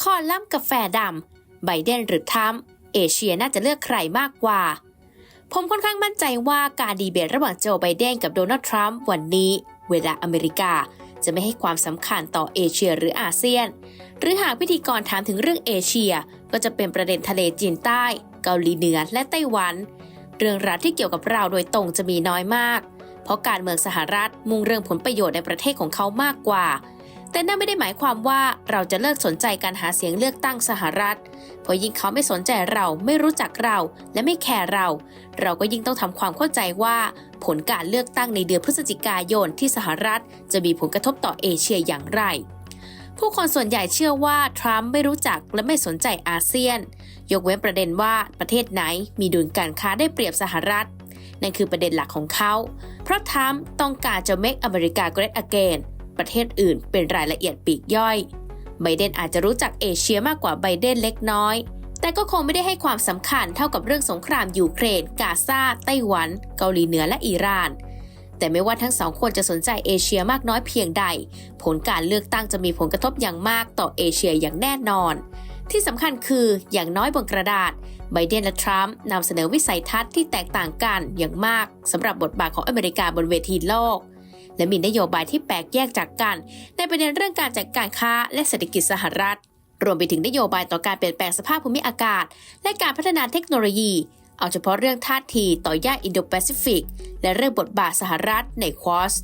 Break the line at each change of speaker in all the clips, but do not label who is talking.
คอลัมน์กาแฟดำไบเดนหรือทรัมป์เอเชียน่าจะเลือกใครมากกว่า ผมค่อนข้างมั่นใจว่าการดีเบตระหว่างโจไบเดนกับโดนัลด์ทรัมป์วันนี้ เวลาอเมริกาจะไม่ให้ความสำคัญต่อเอเชียหรืออาเซียน หรือหากพิธีกรถามถึงเรื่องเอเชีย ก็จะเป็นประเด็นทะเลจีนใต้ เกาหลีเหนือและไต้หวัน เรื่องราวที่เกี่ยวกับเราโดยตรงจะมีน้อยมาก เพราะการเมืองสหรัฐมุ่งเรื่องผลประโยชน์ในประเทศของเขามากกว่า แต่นั่นไม่ได้หมายความว่าเราจะเลิกสนใจการหาเสียงเลือกตั้งสหรัฐ เพราะยิ่งเขาไม่สนใจเราไม่รู้จักเราและไม่แคร์เรา เราก็ยิ่งต้องทำความเข้าใจว่า ผลการเลือกตั้งในเดือนพฤศจิกายนที่สหรัฐ จะมีผลกระทบต่อเอเชียอย่างไร ผู้คนส่วนใหญ่เชื่อว่าทรัมป์ไม่รู้จักและไม่สนใจอาเซียน ยกเว้นประเด็นว่าประเทศไหนมีดุลการค้าได้เปรียบสหรัฐนั่นคือประเด็นหลักของเขา เพราะทรัมป์ต้องการจะ make อเมริกา great again ประเทศอื่นเป็นรายละเอียดปลีกย่อย ไบเดนอาจจะรู้จักเอเชียมากกว่าไบเดนเล็กน้อย แต่ก็คงไม่ได้ให้ความสำคัญเท่ากับเรื่องสงครามยูเครน กาซาไต้หวัน เกาหลีเหนือและอิหร่าน แต่ไม่ว่าทั้งสองคนจะสนใจเอเชียมากน้อยเพียงใด ผลการเลือกตั้งจะมีผลกระทบอย่างมากต่อเอเชียอย่างแน่นอน ที่สำคัญคืออย่างน้อยบนกระดาษไบเดนและทรัมป์นำเสนอวิสัยทัศน์ที่แตกต่างกันอย่างมากสำหรับบทบาทของอเมริกาบนเวทีโลก และมีนโยบายที่แปลกแยกจากกัน ในประเด็นเรื่องการจัดการค้าและเศรษฐกิจสหรัฐ รวมไปถึงนโยบายต่อการเปลี่ยนแปลงสภาพภูมิอากาศ และการพัฒนาเทคโนโลยี เอาเฉพาะเรื่องท่าทีต่อย่านอินโดแปซิฟิกและเรื่องบทบาทสหรัฐในควอส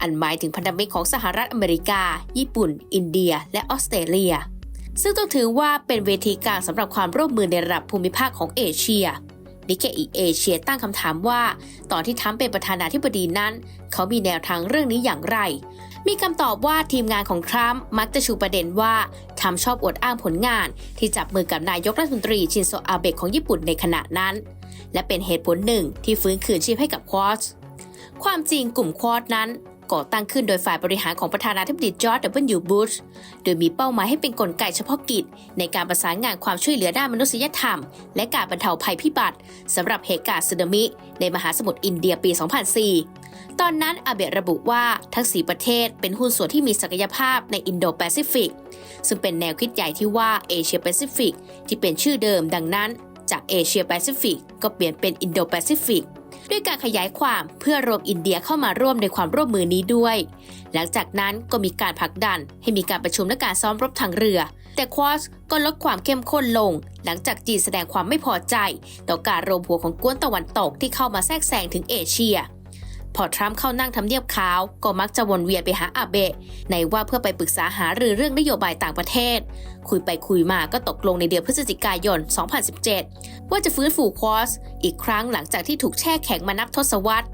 อันหมายถึงพันธมิตรของสหรัฐอเมริกา ญี่ปุ่น อินเดีย และออสเตรเลีย ซึ่งต้องถือว่าเป็นเวทีกลางสำหรับความร่วมมือในระดับภูมิภาคของเอเชีย นิเคอีเอเชียตั้งคำถามว่า ตอนที่ทรัมเป็นประธานาธิบดีนั้น เขามีแนวทางเรื่องนี้อย่างไร มีคำตอบว่าทีมงานของทรัมป์มักจะชูประเด็นว่าทรัมป์ชอบอวดอ้างผลงาน ที่จับมือกับนายกรัฐมนตรีชินโซอาเบะของญี่ปุ่นในขณะนั้น และเป็นเหตุผลหนึ่งที่ฟื้นคืนชีพให้กับควอสความจริงกลุ่มควอดนั้น ก่อตั้งขึ้นโดยฝ่ายบริหารของประธานาธิบดีจอร์จ W. บุชโดยมีเป้าหมายให้เป็นนกลไกเฉพาะกิจ ในการประสานงานความช่วยเหลือด้านมนุษยธรรม และการบรรเทาภัยพิบัติสำหรับเหตุการณ์สึนามิ ในมหาสมุทรอินเดียปี 2004 ตอนนั้นอาเบะระบุว่าทั้งสีประเทศเป็นหุ้นส่วนที่มีศักยภาพในอินโดแปซิฟิกซึ่งเป็นแนวคิดใหญ่ที่ว่าเอเชียแปซิฟิกที่เป็นชื่อเดิมดังนั้น จากเอเชียแปซิฟิกก็เปลี่ยนเป็นอินโดแปซิฟิก ด้วยการขยายความเพื่อรวมอินเดียเข้ามาร่วมในความร่วมมือนี้ด้วย หลังจากนั้นก็มีการผลักดันให้มีการประชุมและการซ้อมรบทางเรือ แต่ควอสก็ลดความเข้มข้นลง หลังจากจีนแสดงความไม่พอใจ ต่อการรวมหัวของกวนตะวันตกที่เข้ามาแทรกแซงถึงเอเชีย พอทรัมป์เข้านั่งทำเนียบขาว ก็มักจะวนเวียนไปหาอาเบะ ในว่าเพื่อไปปรึกษาหารือเรื่องนโยบายต่างประเทศ คุยไปคุยมาก็ตกลงในเดือนพฤศจิกายน 2017 ว่าจะฟื้นฟูควอสอีกครั้งหลังจากที่ถูกแช่แข็งมานับทศวรรษ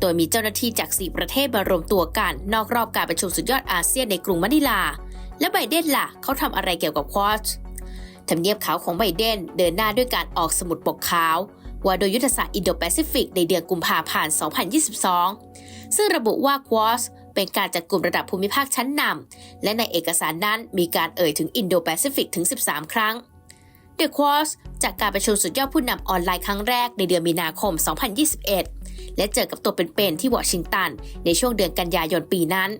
โดยมีเจ้าหน้าที่จาก 4 ประเทศมารวมตัวกัน นอกรอบการประชุมสุดยอดอาเซียนในกรุงมะนิลา และไบเดนล่ะเขาทำอะไรเกี่ยวกับควอสทำเนียบขาวของไบเดนเดินหน้าด้วยการออกสมุดปกขาว ว่าโดยยุทธศาสตร์อินโดแปซิฟิกในเดือนกุมภาพันธ์ 2022 ซึ่งระบุว่าควอสเป็นการจัดกลุ่มระดับภูมิภาคชั้นนำ และในเอกสารนั้นมีการเอ่ยถึงอินโดแปซิฟิกถึง 13 ครั้ง The q u a s จากการประชุมสุดยอดผู้นำออนไลน์ครั้งแรกในเดือนมีนาคม 2021 และเจอกับตัวเป็นๆที่วอชิงตัน ในช่วงเดือนกันยายนปีนั้น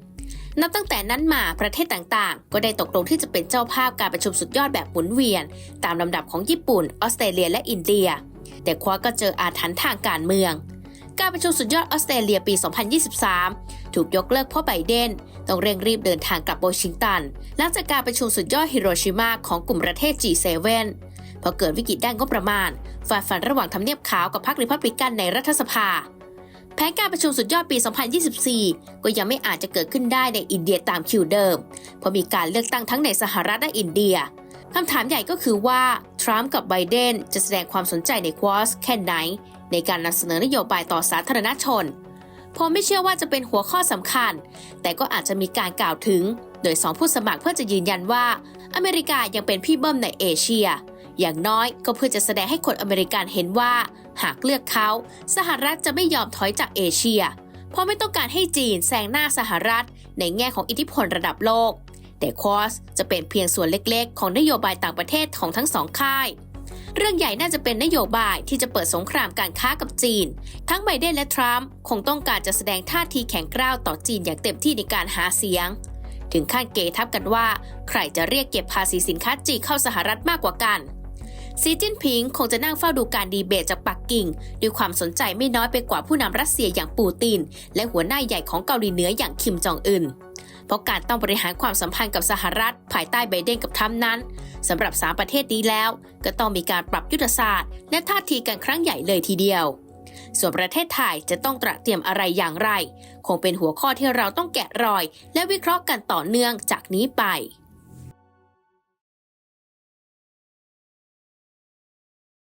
นับตั้งแต่นั้นมาประเทศต่างๆ ก็ได้ตกลงที่จะเป็นเจ้าภาพการประชุมสุดยอดแบบหมุนเวียน ตามลำดับของญี่ปุ่น ออสเตรเลียและอินเดีย แต่ควาก็เจออาถรรพ์ทางการเมือง การประชุมสุดยอดออสเตรเลียปี 2023 ถูกยกเลิกเพราะไบเดน ต้องเร่งรีบเดินทางกลับวอชิงตัน หลังจากการประชุมสุดยอดฮิโรชิมาของกลุ่มประเทศ G7 พอเกิดวิกฤตด้านงบประมาณฝ่าฟันระหว่างทำเนียบขาวกับพรรคริพับลิกันในรัฐสภาแผนการประชุมสุดยอดปี 2024 ก็ยังไม่อาจจะเกิดขึ้นได้ในอินเดียตามคิวเดิม เพราะมีการเลือกตั้งทั้งในสหรัฐและอินเดีย คำถามใหญ่ก็คือว่า ทรัมป์กับไบเดนจะแสดงความสนใจในควอสแค่ไหน ในการนำเสนอนโยบายต่อสาธารณชน ผมไม่เชื่อว่าจะเป็นหัวข้อสำคัญ แต่ก็อาจจะมีการกล่าวถึง โดยสองผู้สมัครเพื่อจะยืนยันว่า อเมริกายังเป็นพี่เบิ้มในเอเชีย อย่างน้อยก็เพื่อจะแสดงให้คนอเมริกันเห็นว่า หากเลือกเขา สหรัฐจะไม่ยอมถอยจากเอเชีย เพราะไม่ต้องการให้จีนแซงหน้าสหรัฐ ในแง่ของอิทธิพลระดับโลก แต่คอสจะเป็นเพียงส่วนเล็กๆ ของนโยบายต่างประเทศของทั้งสองค่าย เรื่องใหญ่น่าจะเป็นนโยบายที่จะเปิดสงครามการค้ากับจีน ทั้งไบเดนและทรัมป์คงต้องการจะแสดงท่าทีแข็งกร้าวต่อจีนอย่างเต็มที่ในการหาเสียง ถึงขั้นเกทับกันว่า ใครจะเรียกเก็บภาษีสินค้าจีนเข้าสหรัฐมากกว่ากันซีจิ้นผิงคงจะนั่งเฝ้าดูการดีเบตจากปักกิ่ง ด้วยความสนใจไม่น้อยไปกว่าผู้นำรัสเซียอย่างปูติน และหัวหน้าใหญ่ของเกาหลีเหนืออย่างคิมจองอึน เพราะการต้องบริหารความสัมพันธ์กับสหรัฐ ภายใต้ไบเดนกับทรัมป์นั้นสำหรับสามประเทศนี้แล้ว ก็ต้องมีการปรับยุทธศาสตร์ และท่าทีกันครั้งใหญ่เลยทีเดียว ส่วนประเทศไทยจะต้องตระเตรียมอะไรอย่างไร คงเป็นหัวข้อที่เราต้องแกะรอย และวิเคราะห์กันต่อเนื่องจากนี้ไป